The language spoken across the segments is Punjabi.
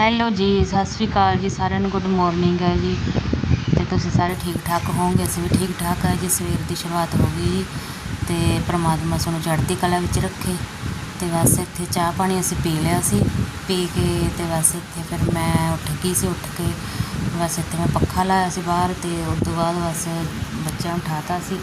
ਹੈਲੋ ਜੀ, ਸਤਿ ਸ਼੍ਰੀ ਅਕਾਲ ਜੀ, ਸਾਰਿਆਂ ਨੂੰ ਗੁੱਡ ਮਾਰਨਿੰਗ ਹੈ ਜੀ। ਅਤੇ ਤੁਸੀਂ ਸਾਰੇ ਠੀਕ ਠਾਕ ਹੋਵੋਗੇ? ਅਸੀਂ ਵੀ ਠੀਕ ਠਾਕ ਹੈ ਜੀ, ਸਵੇਰ ਦੀ ਸ਼ੁਰੂਆਤ ਹੋ ਗਈ ਜੀ। ਅਤੇ ਪ੍ਰਮਾਤਮਾ ਸਾਨੂੰ ਚੜ੍ਹਦੀ ਕਲਾ ਵਿੱਚ ਰੱਖੇ। ਅਤੇ ਬਸ ਇੱਥੇ ਚਾਹ ਪਾਣੀ ਅਸੀਂ ਪੀ ਲਿਆ ਸੀ। ਪੀ ਕੇ ਅਤੇ ਬਸ ਇੱਥੇ ਫਿਰ ਮੈਂ ਉੱਠ ਗਈ ਸੀ, ਉੱਠ ਕੇ ਬਸ ਇੱਥੇ ਮੈਂ ਪੱਖਾ ਲਾਇਆ ਸੀ ਬਾਹਰ ਅਤੇ ਉਸ ਤੋਂ ਬਾਅਦ ਬਸ ਬੱਚਿਆਂ ਨੂੰ ਉਠਾਤਾ ਸੀ।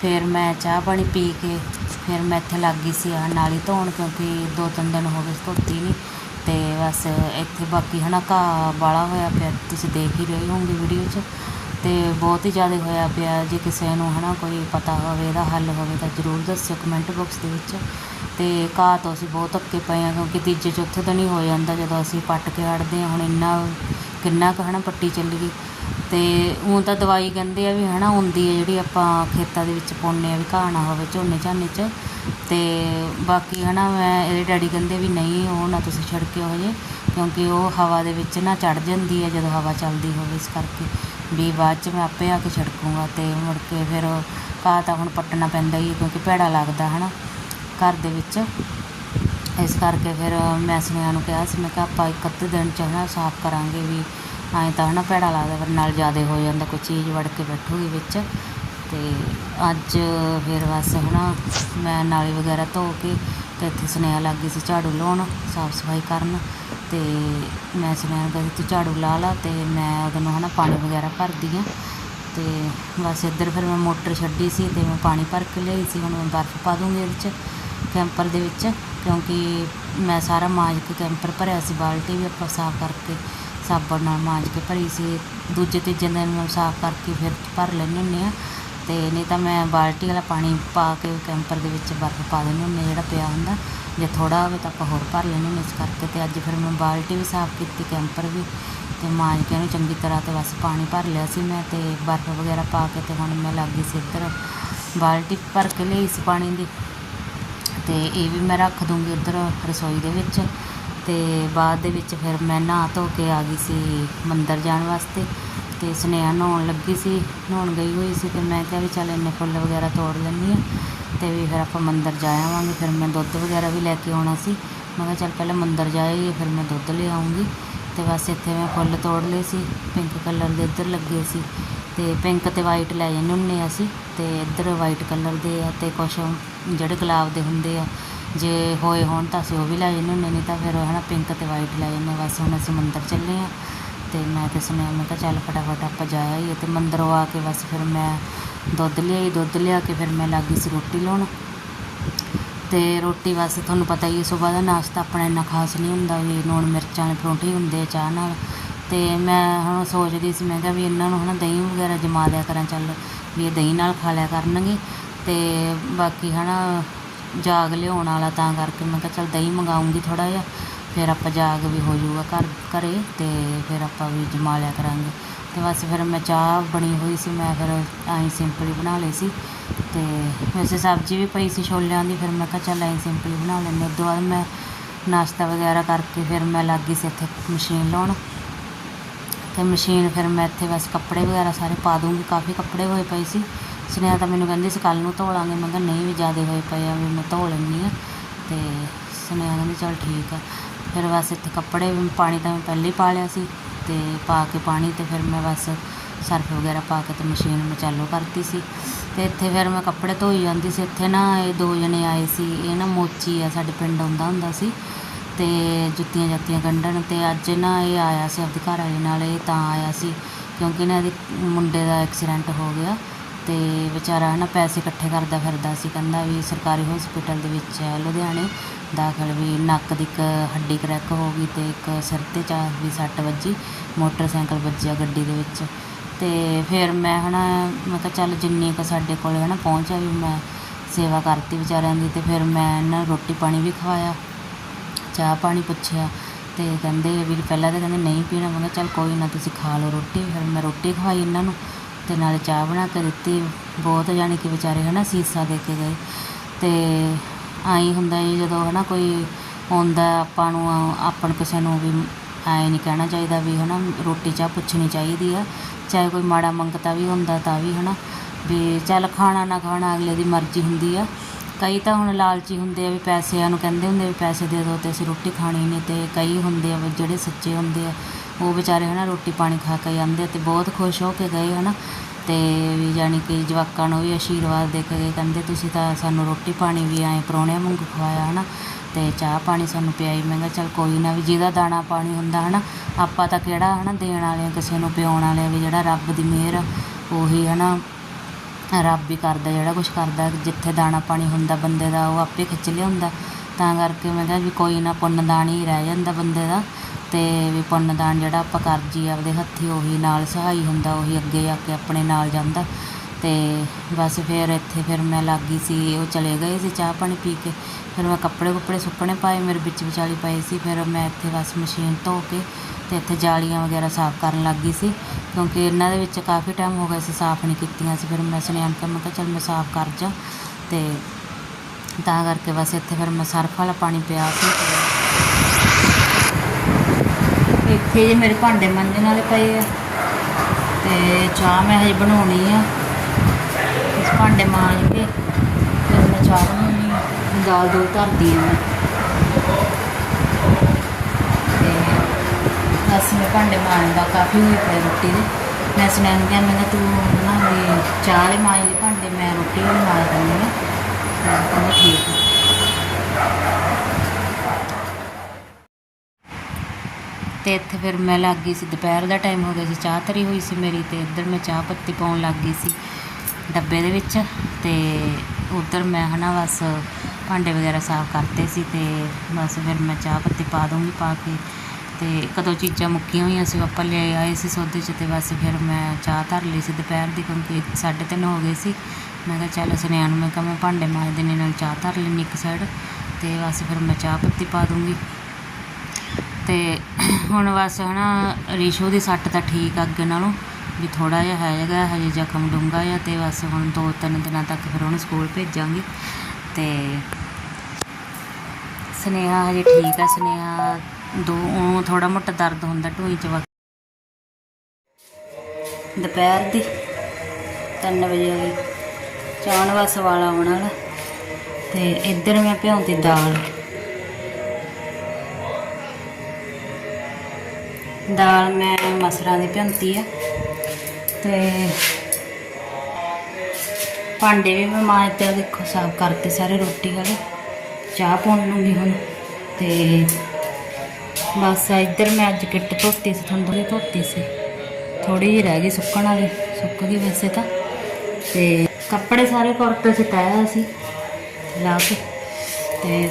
ਫਿਰ ਮੈਂ ਚਾਹ ਪਾਣੀ ਪੀ ਕੇ ਫਿਰ ਮੈਂ ਇੱਥੇ ਲੱਗ ਗਈ ਸੀ ਆ ਨਾਲੀ ਧੋਣ ਕਿਉਂਕਿ ਦੋ ਤਿੰਨ ਦਿਨ ਹੋ ਗਏ ਧੋਤੀ ਨਹੀਂ। ਅਤੇ ਬਸ ਇੱਥੇ ਬਾਕੀ ਹੈ ਨਾ ਘਾਹ ਬਾਲਾ ਹੋਇਆ ਪਿਆ, ਤੁਸੀਂ ਦੇਖ ਹੀ ਰਹੇ ਹੋਵੋਗੇ ਵੀਡੀਓ 'ਚ। ਅਤੇ ਬਹੁਤ ਹੀ ਜ਼ਿਆਦਾ ਹੋਇਆ ਪਿਆ, ਜੇ ਕਿਸੇ ਨੂੰ ਹੈ ਨਾ ਕੋਈ ਪਤਾ ਹੋਵੇ, ਇਹਦਾ ਹੱਲ ਹੋਵੇ ਤਾਂ ਜ਼ਰੂਰ ਦੱਸਿਓ ਕਮੈਂਟ ਬਾਕਸ ਦੇ ਵਿੱਚ। ਅਤੇ ਘਾਹ ਤੋਂ ਅਸੀਂ ਬਹੁਤ ਅੱਕੇ ਪਏ ਹਾਂ, ਕਿਉਂਕਿ ਤੀਜੇ ਚੌਥੇ ਦਿਨ ਹੀ ਹੋ ਜਾਂਦਾ ਜਦੋਂ ਅਸੀਂ ਪੱਟ ਕੇ ਹੜਦੇ ਹਾਂ। ਹੁਣ ਇੰਨਾ, ਕਿੰਨਾ ਕੁ ਹੈ ਨਾ ਪੱਟੀ ਚੱਲੀ ਗਈ। ਅਤੇ ਉਹ ਤਾਂ ਦਵਾਈ ਕਹਿੰਦੇ ਆ ਵੀ ਹੈ ਨਾ ਹੁੰਦੀ ਹੈ ਜਿਹੜੀ ਆਪਾਂ ਖੇਤਾਂ ਦੇ ਵਿੱਚ ਪਾਉਂਦੇ ਆ ਵੀ ਘਾਹ ਨਾ ਹੋਵੇ ਝੋਨੇ ਝਾਨੇ 'ਚ। ਅਤੇ ਬਾਕੀ ਹੈ ਨਾ ਮੈਂ ਇਹਦੇ ਡੈਡੀ ਕਹਿੰਦੇ ਵੀ ਨਹੀਂ, ਉਹ ਨਾ ਤੁਸੀਂ ਛਿੜਕਿਓ ਹਜੇ ਕਿਉਂਕਿ ਉਹ ਹਵਾ ਦੇ ਵਿੱਚ ਨਾ ਚੜ ਜਾਂਦੀ ਹੈ ਜਦੋਂ ਹਵਾ ਚੱਲਦੀ ਹੋਵੇ ਇਸ ਕਰਕੇ। ਵੀ ਬਾਅਦ 'ਚ ਮੈਂ ਆਪੇ ਆ ਕੇ ਛਿੜਕੂੰਗਾ ਅਤੇ ਮੁੜ ਕੇ ਫਿਰ ਘਾਹ ਤਾਂ ਹੁਣ ਪੱਟਣਾ ਪੈਂਦਾ ਹੀ ਹੈ ਕਿਉਂਕਿ ਭੈੜਾ ਲੱਗਦਾ ਹੈ ਨਾ ਘਰ ਦੇ ਵਿੱਚ। ਇਸ ਕਰਕੇ ਫਿਰ ਮੈਂ ਸੁਨੇਹਾ ਨੂੰ ਕਿਹਾ ਸੀ, ਮੈਂ ਕਿਹਾ ਆਪਾਂ ਇੱਕ ਅੱਧੇ ਦਿਨ 'ਚ ਹੈ ਨਾ ਸਾਫ਼ ਕਰਾਂਗੇ ਵੀ ਐਂ ਤਾਂ ਹੈ ਨਾ ਭੈੜਾ ਲੱਗਦਾ ਫਿਰ ਨਾਲ ਜ਼ਿਆਦਾ ਹੋ ਜਾਂਦਾ, ਕੋਈ ਚੀਜ਼ ਵੜ ਕੇ ਬੈਠੂਗੀ ਵਿੱਚ। ਅਤੇ ਅੱਜ ਫਿਰ ਬਸ ਹੈ ਨਾ ਮੈਂ ਨਾਲੀ ਵਗੈਰਾ ਧੋ ਕੇ ਅਤੇ ਇੱਥੇ ਸੁਨੇਹਾ ਲੱਗ ਗਈ ਸੀ ਝਾੜੂ ਲਾਉਣ, ਸਾਫ਼ ਸਫ਼ਾਈ ਕਰਨ। ਅਤੇ ਮੈਂ ਸੁਨੇਹਾ ਨੂੰ ਕਿਹਾ ਤੂੰ ਝਾੜੂ ਲਾ ਲਾ ਅਤੇ ਮੈਂ ਉਹਦੇ ਨੂੰ ਨਾ ਪਾਣੀ ਵਗੈਰਾ ਭਰਦੀ ਹਾਂ ਅਤੇ ਬਸ ਇੱਧਰ ਫਿਰ ਮੈਂ ਮੋਟਰ ਛੱਡੀ ਸੀ ਅਤੇ ਮੈਂ ਪਾਣੀ ਭਰ ਕੇ ਲਿਆਈ ਸੀ, ਹੁਣ ਮੈਂ ਬਰਫ਼ ਪਾ ਦੂੰਗੀ ਇਹਦੇ 'ਚ ਕੈਂਪਰ ਦੇ ਵਿੱਚ। ਕਿਉਂਕਿ ਮੈਂ ਸਾਰਾ ਮਾਂਜ ਕੇ ਕੈਂਪਰ ਭਰਿਆ ਸੀ, ਬਾਲਟੀ ਵੀ ਆਪਾਂ ਸਾਫ਼ ਕਰਕੇ ਸਾਬਣ ਨਾਲ ਮਾਂਜ ਕੇ ਭਰੀ ਸੀ। ਦੂਜੇ ਤੀਜੇ ਦਿਨ ਮੈਂ ਸਾਫ਼ ਕਰਕੇ ਫਿਰ ਭਰ ਲੈਂਦੇ ਹੁੰਦੇ ਹਾਂ ਅਤੇ ਨਹੀਂ ਤਾਂ ਮੈਂ ਬਾਲਟੀ ਵਾਲਾ ਪਾਣੀ ਪਾ ਕੇ ਕੈਂਪਰ ਦੇ ਵਿੱਚ ਬਰਫ਼ ਪਾ ਦਿੰਦੇ ਹੁੰਦੀ ਜਿਹੜਾ ਪਿਆ ਹੁੰਦਾ। ਜੇ ਥੋੜ੍ਹਾ ਹੋਵੇ ਤਾਂ ਆਪਾਂ ਹੋਰ ਭਰ ਲੈਂਦੇ ਹੁੰਦੇ ਇਸ ਕਰਕੇ। ਅਤੇ ਅੱਜ ਫਿਰ ਮੈਂ ਬਾਲਟੀ ਵੀ ਸਾਫ਼ ਕੀਤੀ, ਕੈਂਪਰ ਵੀ। ਅਤੇ ਮਾਂਜ ਕੇ ਉਹਨੂੰ ਚੰਗੀ ਤਰ੍ਹਾਂ ਤੇ ਬਸ ਪਾਣੀ ਭਰ ਲਿਆ ਸੀ ਮੈਂ ਅਤੇ ਬਰਫ਼ ਵਗੈਰਾ ਪਾ ਕੇ ਅਤੇ ਹੁਣ ਮੈਂ ਲੱਗ ਗਈ ਸੀ ਇੱਧਰ। ਬਾਲਟੀ ਭਰ ਕੇ ਲਈ ਸੀ ਪਾਣੀ ਦੀ। ਅਤੇ ਇਹ ਵੀ ਮੈਂ ਰੱਖ ਦੂੰਗੀ ਉੱਧਰ ਰਸੋਈ ਦੇ ਵਿੱਚ। ਅਤੇ ਬਾਅਦ ਦੇ ਵਿੱਚ ਫਿਰ ਮੈਂ ਨਹਾ ਧੋ ਕੇ ਆ ਗਈ ਸੀ ਮੰਦਰ ਜਾਣ ਵਾਸਤੇ ਅਤੇ ਸੁਨੇਹਾ ਨਹਾਉਣ ਲੱਗੀ ਸੀ, ਨਹਾਉਣ ਗਈ ਹੋਈ ਸੀ ਅਤੇ ਮੈਂ ਕਿਹਾ ਵੀ ਚੱਲ ਇੰਨੇ ਫੁੱਲ ਵਗੈਰਾ ਤੋੜ ਲੈਂਦੀ ਹਾਂ ਅਤੇ ਵੀ ਫਿਰ ਆਪਾਂ ਮੰਦਰ ਜਾ ਆਵਾਂਗੇ, ਫਿਰ ਮੈਂ ਦੁੱਧ ਵਗੈਰਾ ਵੀ ਲੈ ਕੇ ਆਉਣਾ ਸੀ। ਮੈਂ ਕਿਹਾ ਚੱਲ ਪਹਿਲਾਂ ਮੰਦਰ ਜਾਈਏ ਫਿਰ ਮੈਂ ਦੁੱਧ ਲੈ ਆਉਂਗੀ ਤੇ ਬਸ ਇੱਥੇ ਮੈਂ ਫੁੱਲ ਤੋੜ ਲਏ ਸੀ, ਪਿੰਕ ਕਲਰ ਦੇ ਇੱਧਰ ਲੱਗੇ ਸੀ ਅਤੇ ਪਿੰਕ ਅਤੇ ਵਾਈਟ ਲੈ ਜਾਂਦੇ ਹੁੰਦੇ ਅਸੀਂ ਅਤੇ ਇੱਧਰ ਵਾਈਟ ਕਲਰ ਦੇ ਆ ਅਤੇ ਕੁਛ ਜਿਹੜੇ ਗੁਲਾਬ ਦੇ ਹੁੰਦੇ ਆ ਜੇ ਹੋਏ ਹੋਣ ਤਾਂ ਅਸੀਂ ਉਹ ਵੀ ਲੈ ਜਾਂਦੇ ਹੁੰਦੇ ਨਹੀਂ ਤਾਂ ਫਿਰ ਹਨਾ ਪਿੰਕ ਤੇ ਵਾਈਟ ਲੈ ਜਾਂਦੇ ਬਸ ਹੁਣ ਅਸੀਂ ਮੰਦਰ ਚੱਲੇ ਆ ਤੇ ਮੈਂ ਤੇ ਸੁਣਿਆ ਮੈਂ ਕਿਹਾ ਚੱਲ ਫਟਾਫਟ ਆਪਾਂ ਜਾ ਆਈਏ ਤੇ ਮੰਦਰੋਂ ਆ ਕੇ ਬਸ ਫਿਰ ਮੈਂ ਦੁੱਧ ਲਿਆਈ, ਦੁੱਧ ਲਿਆ ਕੇ ਫਿਰ ਮੈਂ ਲੱਗ ਸੀ ਰੋਟੀ ਲਾਉਣ। ਤੇ ਰੋਟੀ ਬਸ ਤੁਹਾਨੂੰ ਪਤਾ ਹੀ ਹੈ, ਸਵੇਰ ਦਾ ਨਾਸ਼ਤਾ ਆਪਣਾ ਇੰਨਾ ਖਾਸ ਨਹੀਂ ਹੁੰਦਾ ਵੀ ਲੂਣ ਮਿਰਚਾਂ ਵਾਲੇ ਪਰੌਂਠੇ ਹੁੰਦੇ ਆ ਚਾਹ ਨਾਲ। ਤੇ ਮੈਂ ਹੁਣ ਸੋਚਦੀ ਸੀ, ਮੈਂ ਕਿਹਾ ਵੀ ਇਹਨਾਂ ਨੂੰ ਹਨਾ ਦਹੀਂ ਵਗੈਰਾ ਜਮਾ ਦਿਆ ਕਰਾਂ, ਚੱਲ ਵੀ ਇਹ ਦਹੀਂ ਨਾਲ ਖਾ ਲਿਆ ਕਰਨਗੇ। ਤੇ ਬਾਕੀ ਹਨਾ ਜਾਗ ਲਿਆਉਣ ਵਾਲਾ ਤਾਂ ਕਰਕੇ ਮੈਂ ਕਿਹਾ ਚੱਲ ਦਹੀਂ ਮੰਗਾਉਂਗੀ ਥੋੜ੍ਹਾ ਜਿਹਾ, ਫਿਰ ਆਪਾਂ ਜਾਗ ਵੀ ਹੋ ਜਾਊਗਾ ਘਰ, ਘਰੇ ਤੇ ਫਿਰ ਆਪਾਂ ਵੀ ਜਮਾ ਲਿਆ ਕਰਾਂਗੇ। ਅਤੇ ਬਸ ਫਿਰ ਮੈਂ ਚਾਹ ਬਣੀ ਹੋਈ ਸੀ, ਮੈਂ ਫਿਰ ਐਂ ਸਿੰਪਲੀ ਬਣਾ ਲਈ ਸੀ ਅਤੇ ਵੈਸੇ ਸਬਜ਼ੀ ਵੀ ਪਈ ਸੀ ਛੋਲਿਆਂ ਦੀ, ਫਿਰ ਮੈਂ ਕਿਹਾ ਚੱਲ ਐਂ ਸਿੰਪਲੀ ਬਣਾ ਲੈਂਦੇ ਉਸ ਤੋਂ ਬਾਅਦ ਮੈਂ ਨਾਸ਼ਤਾ ਵਗੈਰਾ ਕਰਕੇ ਫਿਰ ਮੈਂ ਲੱਗ ਗਈ ਸੀ ਇੱਥੇ ਮਸ਼ੀਨ ਲਾਉਣ। ਅਤੇ ਮਸ਼ੀਨ ਫਿਰ ਮੈਂ ਇੱਥੇ ਬਸ ਕੱਪੜੇ ਵਗੈਰਾ ਸਾਰੇ ਪਾ ਦੂੰਗੀ, ਕਾਫੀ ਕੱਪੜੇ ਹੋਏ ਪਏ ਸੀ। ਸੁਨੇਹਾ ਤਾਂ ਮੈਨੂੰ ਕਹਿੰਦੀ ਸੀ ਕੱਲ ਨੂੰ ਧੋ ਲਾਂਗੇ ਮੈਂ ਕਿਹਾ, ਨਹੀਂ ਵੀ ਜ਼ਿਆਦਾ ਹੋਏ ਪਏ ਆ, ਵੀ ਮੈਂ ਧੋ ਲੈਂਦੀ ਆ। ਤੇ ਸੁਨੇਹਾ ਕਹਿੰਦੀ, ਚੱਲ ਠੀਕ ਆ। ਫਿਰ ਬਸ ਇੱਥੇ ਕੱਪੜੇ ਵੀ ਪਾਣੀ ਤਾਂ ਮੈਂ ਪਹਿਲੇ ਹੀ ਪਾ ਲਿਆ ਸੀ ਤੇ ਪਾ ਕੇ ਪਾਣੀ ਤੇ ਫਿਰ ਮੈਂ ਬਸ ਸਰਫ ਵਗੈਰਾ ਪਾ ਕੇ ਤੇ ਮਸ਼ੀਨ ਮੈਂ ਚਾਲੂ ਕਰਤੀ ਸੀ। ਤੇ ਇੱਥੇ ਫਿਰ ਮੈਂ ਕੱਪੜੇ ਧੋਈ ਜਾਂਦੀ ਸੀ। ਇੱਥੇ ਨਾ ਇਹ ਦੋ ਜਣੇ ਆਏ ਸੀ, ਇਹ ਨਾ ਮੋਚੀ ਆ, ਸਾਡੇ ਪਿੰਡ ਆਉਂਦਾ ਹੁੰਦਾ ਸੀ ਤੇ ਜੁੱਤੀਆਂ ਜਾਤੀਆਂ ਗੰਢਣ ਤੇ ਅੱਜ ਨਾ ਇਹ ਆਇਆ ਸੀ, ਆਪਦੇ ਘਰ ਵਾਲੇ ਨਾਲ, ਇਹ ਤਾਂ ਆਇਆ ਸੀ ਕਿਉਂਕਿ ਨਾ ਇਹਦੇ ਮੁੰਡੇ ਦਾ ਐਕਸੀਡੈਂਟ ਹੋ ਗਿਆ। ਅਤੇ ਵਿਚਾਰਾ ਹੈ ਨਾ ਪੈਸੇ ਇਕੱਠੇ ਕਰਦਾ ਫਿਰਦਾ ਸੀ, ਕਹਿੰਦਾ ਵੀ ਸਰਕਾਰੀ ਹੋਸਪਿਟਲ ਦੇ ਵਿੱਚ ਹੈ, ਲੁਧਿਆਣੇ ਦਾਖਲ ਵੀ ਨੱਕ ਦੀ ਇੱਕ ਹੱਡੀ ਕਰੈਕ ਹੋ ਗਈ ਅਤੇ ਇੱਕ ਸਿਰ 'ਤੇ ਚਾ ਵੀ ਸੱਟ ਵੱਜੀ, ਮੋਟਰਸਾਈਕਲ ਵੱਜਿਆ ਗੱਡੀ ਦੇ ਵਿੱਚ। ਅਤੇ ਫਿਰ ਮੈਂ ਹਨਾ, ਮੈਂ ਕਿਹਾ ਚੱਲ ਜਿੰਨੀ ਕੁ ਸਾਡੇ ਕੋਲ ਹਨਾ ਪਹੁੰਚ ਆ ਵੀ ਮੈਂ ਸੇਵਾ ਕਰਤੀ ਵਿਚਾਰਿਆਂ ਦੀ ਅਤੇ ਫਿਰ ਮੈਂ ਇਹਨਾਂ ਨੂੰ ਰੋਟੀ ਪਾਣੀ ਵੀ ਖਵਾਇਆ, ਚਾਹ ਪਾਣੀ ਪੁੱਛਿਆ ਅਤੇ ਕਹਿੰਦੇ ਵੀ ਪਹਿਲਾਂ ਤਾਂ ਕਹਿੰਦੇ ਨਹੀਂ ਪੀਣਾ, ਮੈਂ ਕਿਹਾ ਚੱਲ ਕੋਈ ਨਾ ਤੁਸੀਂ ਖਾ ਲਓ ਰੋਟੀ, ਫਿਰ ਮੈਂ ਰੋਟੀ ਖਵਾਈ ਇਹਨਾਂ ਨੂੰ। ਅਤੇ ਨਾਲੇ ਚਾਹ ਬਣਾ ਕੇ ਦਿੱਤੀ। ਬਹੁਤ ਜਾਣੀ ਕਿ ਵਿਚਾਰੇ ਹੈ ਨਾ ਸੀਸਾ ਦੇ ਕੇ ਗਏ। ਅਤੇ ਆਈ ਹੁੰਦਾ ਜੀ ਜਦੋਂ ਹੈ ਨਾ ਕੋਈ ਆਉਂਦਾ ਆਪਾਂ ਨੂੰ ਆਪਾਂ ਨੂੰ ਕਿਸੇ ਨੂੰ ਵੀ ਐਂ ਨਹੀਂ ਕਹਿਣਾ ਚਾਹੀਦਾ ਵੀ ਹੈ ਨਾ ਰੋਟੀ ਚਾਹ ਪੁੱਛਣੀ ਚਾਹੀਦੀ ਆ। ਚਾਹੇ ਕੋਈ ਮਾੜਾ ਮੰਗਤਾ ਵੀ ਹੁੰਦਾ ਤਾਂ ਵੀ ਹੈ ਨਾ ਵੀ ਚੱਲ ਖਾਣਾ ਨਾ ਖਾਣਾ ਅਗਲੇ ਦੀ ਮਰਜ਼ੀ ਹੁੰਦੀ ਆ। ਕਈ ਤਾਂ ਹੁਣ ਲਾਲਚੀ ਹੁੰਦੇ ਆ ਵੀ ਪੈਸਿਆਂ ਨੂੰ ਕਹਿੰਦੇ ਹੁੰਦੇ ਵੀ ਪੈਸੇ ਦੇ ਦਿਓ ਤੇ ਅਸੀਂ ਰੋਟੀ ਖਾਣੀ ਨਹੀਂ ਤੇ ਕਈ ਹੁੰਦੇ ਆ ਵੀ ਜਿਹੜੇ ਸੱਚੇ ਹੁੰਦੇ ਆ। ਉਹ ਵਿਚਾਰੇ ਹਨਾ ਰੋਟੀ ਪਾਣੀ ਖਾ ਕੇ ਜਾਂਦੇ ਆ ਤੇ ਬਹੁਤ ਖੁਸ਼ ਹੋ ਕੇ ਗਏ ਹਨਾ। ਤੇ ਵੀ ਜਾਣੀ ਕਿ ਜਵਾਕਾਂ ਨੂੰ ਵੀ ਆਸ਼ੀਰਵਾਦ ਦੇ ਕੇ ਗਏ ਕਹਿੰਦੇ ਤੁਸੀਂ ਤਾਂ ਸਾਨੂੰ ਰੋਟੀ ਪਾਣੀ ਵੀ ਐਂ ਪਰੌਣਿਆਂ ਵਾਂਗੂ ਖਵਾਇਆ ਹਨਾ। ਤੇ ਚਾਹ ਪਾਣੀ ਸਾਨੂੰ ਪਿਆਈ ਮੈਂ ਕਿਹਾ ਚੱਲ ਕੋਈ ਨਾ ਵੀ ਜਿਹਦਾ ਦਾਣਾ ਪਾਣੀ ਹੁੰਦਾ ਹਨਾ ਆਪਾਂ ਤਾਂ ਕਿਹੜਾ ਹਨਾ ਦੇਣ ਵਾਲੇ ਆ ਕਿਸੇ ਨੂੰ ਪਿਆਉਣ ਵਾਲੇ ਆ ਵੀ ਜਿਹੜਾ ਰੱਬ ਦੀ ਮਿਹਰ ਆ, ਉਹੀ ਹਨਾ ਰੱਬ ਹੀ ਕਰਦਾ ਜਿਹੜਾ ਕੁਝ ਕਰਦਾ ਜਿੱਥੇ ਦਾਣਾ ਪਾਣੀ ਹੁੰਦਾ ਬੰਦੇ ਦਾ ਉਹ ਆਪੇ ਖਿੱਚ ਲਿਆਉਂਦਾ। ਤਾਂ ਕਰਕੇ ਮੈਂ ਕਿਹਾ ਵੀ ਕੋਈ ਨਾ ਪੁੰਨਦਾਨ ਹੀ ਰਹਿ ਜਾਂਦਾ ਬੰਦੇ ਦਾ। ਅਤੇ ਵੀ ਪੁੰਨਦਾਨ ਜਿਹੜਾ ਆਪਾਂ ਕਰ ਜੀ ਆਪਦੇ ਹੱਥੀਂ ਉਹੀ ਨਾਲ ਸਹਾਈ ਹੁੰਦਾ, ਉਹੀ ਅੱਗੇ ਆ ਕੇ ਆਪਣੇ ਨਾਲ ਜਾਂਦਾ। ਅਤੇ ਬਸ ਫਿਰ ਇੱਥੇ ਫਿਰ ਮੈਂ ਲੱਗ ਗਈ ਸੀ, ਉਹ ਚਲੇ ਗਏ ਸੀ ਚਾਹ ਪਾਣੀ ਪੀ ਕੇ। ਫਿਰ ਮੈਂ ਕੱਪੜੇ ਕੁੱਪੜੇ ਸੁੱਕਣੇ ਪਾਏ, ਮੇਰੇ ਵਿੱਚ ਵਿਚਾਲੀ ਪਏ ਸੀ। ਫਿਰ ਮੈਂ ਇੱਥੇ ਬਸ ਮਸ਼ੀਨ ਧੋ ਕੇ ਅਤੇ ਇੱਥੇ ਜਾਲੀਆਂ ਵਗੈਰਾ ਸਾਫ਼ ਕਰਨ ਲੱਗ ਗਈ ਸੀ। ਕਿਉਂਕਿ ਇਹਨਾਂ ਦੇ ਵਿੱਚ ਕਾਫੀ ਟਾਈਮ ਹੋ ਗਿਆ ਸੀ, ਸਾਫ਼ ਨਹੀਂ ਕੀਤੀਆਂ ਸੀ। ਫਿਰ ਮੈਂ ਸੁਨੇਹਾਂ ਕਰ ਮੈਂ ਕਿਹਾ ਚੱਲ ਮੈਂ ਸਾਫ਼ ਕਰ ਜਾ। ਅਤੇ ਤਾਂ ਕਰਕੇ ਬਸ ਇੱਥੇ ਫਿਰ ਮੈਂ ਸਰਫ ਵਾਲਾ ਪਾਣੀ ਪਿਆ ਸੀ ਤੇ ਇੱਥੇ ਜੇ ਮੇਰੇ ਭਾਂਡੇ ਮਾਂਜਣ ਵਾਲੇ ਪਏ ਆ। ਤੇ ਚਾਹ ਮੈਂ ਹਜੇ ਬਣਾਉਣੀ ਆ। ਇਸ ਭਾਂਡੇ ਮਾਂਜ ਕੇ ਫਿਰ ਮੈਂ ਚਾਹ ਬਣਾਉਣੀ ਆ। ਦਾਲ ਦੋ ਧਰਦੀ ਆ ਮੈਂ। ਤੇ ਬਸ ਮੈਂ ਭਾਂਡੇ ਮਾਂਜਦਾ ਕਾਫੀ ਹੋਏ ਪਏ ਰੋਟੀ ਦੇ। ਮੈਂ ਸੁਨੇਹਾ ਨੂੰ ਕਿਹਾ, ਮੈਂ ਕਿਹਾ ਤੂੰ ਨਾ ਵੀ ਚਾਹ ਵਾਲੇ ਮਾਂਜ ਲਈ ਭਾਂਡੇ, ਮੈਂ ਰੋਟੀ ਵਾਲੇ ਮਾਂਜ ਦਿੰਦੀ ਆ। ਕਹਿੰਦਾ ਠੀਕ ਤੇ ਇੱਥੇ ਫਿਰ ਮੈਂ ਲੱਗ ਗਈ ਸੀ, ਦੁਪਹਿਰ ਦਾ ਟਾਈਮ ਹੋ ਗਿਆ ਸੀ, ਚਾਹ ਤਰੀ ਹੋਈ ਸੀ ਮੇਰੀ ਤੇ ਇੱਧਰ ਮੈਂ ਚਾਹ ਪੱਤੀ ਪਾਉਣ ਲੱਗ ਗਈ ਸੀ ਡੱਬੇ ਦੇ ਵਿੱਚ ਤੇ ਉੱਧਰ ਮੈਂ ਹਨਾ ਬਸ ਭਾਂਡੇ ਵਗੈਰਾ ਸਾਫ਼ ਕਰਤੇ ਸੀ ਤੇ ਬਸ ਫਿਰ ਮੈਂ ਚਾਹ ਪੱਤੀ ਪਾ ਦੂੰਗੀ ਪਾ ਕੇ ਤੇ ਇੱਕ ਦੋ ਚੀਜ਼ਾਂ ਮੁੱਕੀਆਂ ਹੋਈਆਂ ਸੀ, ਉਹ ਆਪਾਂ ਲੈ ਆਏ ਸੀ ਸੌਦੇ 'ਚ ਤੇ ਬਸ ਫਿਰ ਮੈਂ ਚਾਹ ਧਰ ਲਈ ਸੀ ਦੁਪਹਿਰ ਦੀ ਕਿਉਂਕਿ ਸਾਢੇ ਤਿੰਨ ਹੋ ਗਏ ਸੀ। ਮੈਂ ਕਿਹਾ ਚੱਲ ਸੁਨੇਹਾ ਨੂੰ ਮੈਂ ਕਿਹਾ ਮੈਂ ਭਾਂਡੇ ਮਾਂਜ ਦੇਣੇ ਨਾਲ ਚਾਹ ਧਰ ਲੈਣੀ ਇੱਕ ਸਾਈਡ ਤੇ ਬਸ ਫਿਰ ਮੈਂ ਚਾਹ ਪੱਤੀ ਪਾ ਦੂੰਗੀ ਤੇ ਹੁਣ ਬਸ ਹੈ ਨਾ ਰਿਸ਼ੂ ਦੀ ਸੱਟ ਤਾਂ ਠੀਕ ਆ ਅੱਗੇ ਨਾਲੋਂ, ਵੀ ਥੋੜ੍ਹਾ ਜਿਹਾ ਹੈਗਾ, ਹਜੇ ਜ਼ਖਮ ਡੂੰਘਾ ਆ ਅਤੇ ਬਸ ਹੁਣ ਦੋ ਤਿੰਨ ਦਿਨਾਂ ਤੱਕ ਫਿਰ ਉਹਨੂੰ ਸਕੂਲ ਭੇਜਾਂਗੇ। ਅਤੇ ਸੁਨੇਹਾ ਹਜੇ ਠੀਕ ਆ, ਸੁਨੇਹਾ ਦੋ, ਉਹ ਥੋੜ੍ਹਾ ਮੋਟਾ ਦਰਦ ਹੁੰਦਾ ਢੂਈ ਚ ਵਕ ਦੁਪਹਿਰ ਦੀ 3 ਵਜੇ ਹੋਈ ਚਾਹਣ ਵਸ ਵਾਲਾ ਆਉਣ ਵਾਲਾ ਤੇ ਇੱਧਰ ਮੈਂ ਭਿਉਂਤੀ ਦਾਲ। ਦਾਲ ਮੈਂ ਮਸਰਾਂ ਦੀ ਭਿਉਂਤੀ ਆ ਤੇ ਭਾਂਡੇ ਵੀ ਮੈਂ ਮਾਂਜਤੇ ਆ ਦੇਖੋ ਸਾਫ਼ ਕਰਤੇ ਸਾਰੇ ਰੋਟੀ ਵਾਲੇ, ਚਾਹ ਪਾਉਣ ਲੂੰਗੀ ਹੁਣ, ਤੇ ਬਸ ਇੱਧਰ ਮੈਂ ਅੱਜ ਕਿੱਟ ਧੋਤੀ ਸੀ, ਤੁਹਾਨੂੰ ਥੋੜੀ ਧੋਤੀ ਸੀ ਥੋੜੀ ਜਿਹੀ ਰਹਿ ਗਈ ਸੁੱਕਣ ਵਾਲੀ, ਸੁੱਕ ਗਈ ਵੈਸੇ ਤਾਂ, ਤੇ ਕੱਪੜੇ ਸਾਰੇ ਕੁਰਤੇ 'ਚ ਤੈਅ ਸੀ, ਲਾ ਕੇ, ਤੇ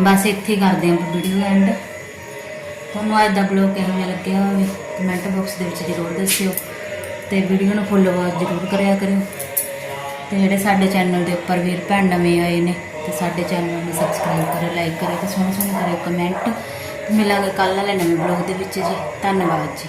ਬਸ ਇੱਥੇ ਕਰਦੇ ਹਾਂ ਵੀਡੀਓ ਐਂਡ ਤੁਹਾਨੂੰ ਅੱਜ ਦਾ ਬਲੌਗ ਕਿਹੋ ਜਿਹਾ ਲੱਗਿਆ ਹੋਵੇ ਕਮੈਂਟ ਬਾਕਸ ਦੇ ਵਿੱਚ ਜ਼ਰੂਰ ਦੱਸਿਓ ਤੇ ਵੀਡੀਓ ਨੂੰ ਫੁੱਲ ਆਵਾਜ਼ ਜ਼ਰੂਰ ਕਰਿਆ ਕਰਿਓ। ਤੇ ਜਿਹੜੇ ਸਾਡੇ ਚੈਨਲ ਦੇ ਉੱਪਰ ਵੀਰ ਭੈਣ ਨਵੇਂ ਆਏ ਨੇ, ਤੇ ਸਾਡੇ ਚੈਨਲ ਨੂੰ ਸਬਸਕ੍ਰਾਈਬ ਕਰਿਓ ਲਾਈਕ ਕਰਿਓ ਤੇ ਸੋਹਣੇ ਸੋਹਣੇ ਕਰਿਓ ਕਮੈਂਟ ਮਿਲਾਂਗੇ ਕੱਲ੍ਹ ਵਾਲੇ ਨਵੇਂ ਬਲੌਗ ਦੇ ਵਿੱਚ ਜੀ। ਧੰਨਵਾਦ ਜੀ।